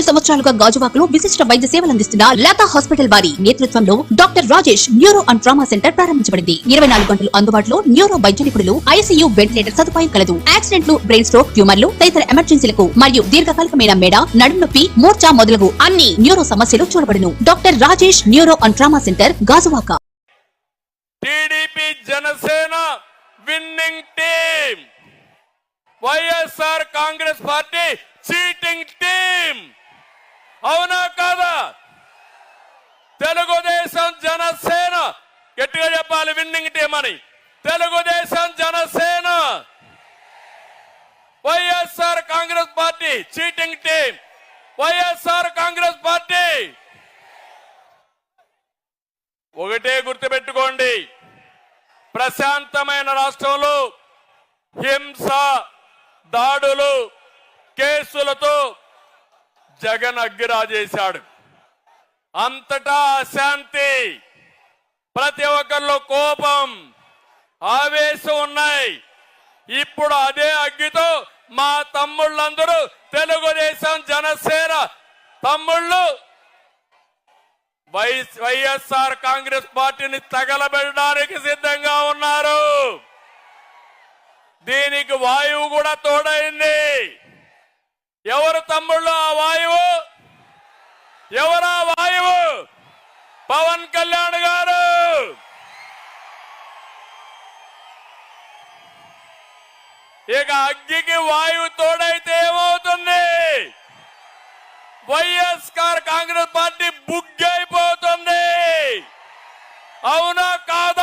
సంవత్సరాలుగా గాజువాకలో విశిష్ట వైద్య సేవలు అందిస్తున్న లతా హాస్పిటల్ వారి నేతృత్వంలో doctor Rajesh neuro and trauma centre ప్రారంభించబడింది. ఇరవై నాలుగు గంటలు అందుబాటులో న్యూరో వైద్య నిపుణులు ఐసీయూ వెంటిలేటర్ సదుపాయం కలదు. యాక్సిడెంట్లు బ్రెయిన్ స్ట్రోక్ ట్యూమర్లు తదితర ఎమర్జెన్సీలకు మరియు దీర్ఘకాలికమైన మెడ నడుము నొప్పి మూర్ఛ మొదలగు అన్ని న్యూరో సమస్యలు చూడబడును. Doctor Rajesh neuro and trauma centre Gajuwaka. TDP Janasena winning team. YSR Congress party cheating team. అవునా కాదా? తెలుగుదేశం జనసేన గట్టిగా చెప్పాలి విన్నింగ్ టీం అని. Telugu Desam Janasena. YSR Congress party cheating team YSR Congress party. ఒకటే గుర్తుపెట్టుకోండి ప్రశాంతమైన రాష్ట్రంలో హింస దాడులు కేసులతో జగన్ అగ్గిరాజేశాడు. అంతటా అశాంతి. ప్రతి ఒక్కరిలో కోపం ఆవేశం ఉన్నాయి. ఇప్పుడు అదే అగ్గితో మా తమ్ముళ్ళందరూ తెలుగుదేశం జనసేన తమ్ముళ్ళు వై వైఎస్ఆర్ కాంగ్రెస్ పార్టీని తగలబెట్టడానికి సిద్ధంగా ఉన్నారు. దీనికి వాయువు కూడా తోడైంది. ఎవరు తమ్ముళ్ళు ఆ వాయువు? ఎవరు ఆ వాయువు? పవన్ కళ్యాణ్ గారు! ఇక అగ్గికి వాయువు తోడైతే ఏమవుతుంది? వైఎస్ఆర్ కాంగ్రెస్ పార్టీ బుగ్గైపోతుంది. అవునా కాదా?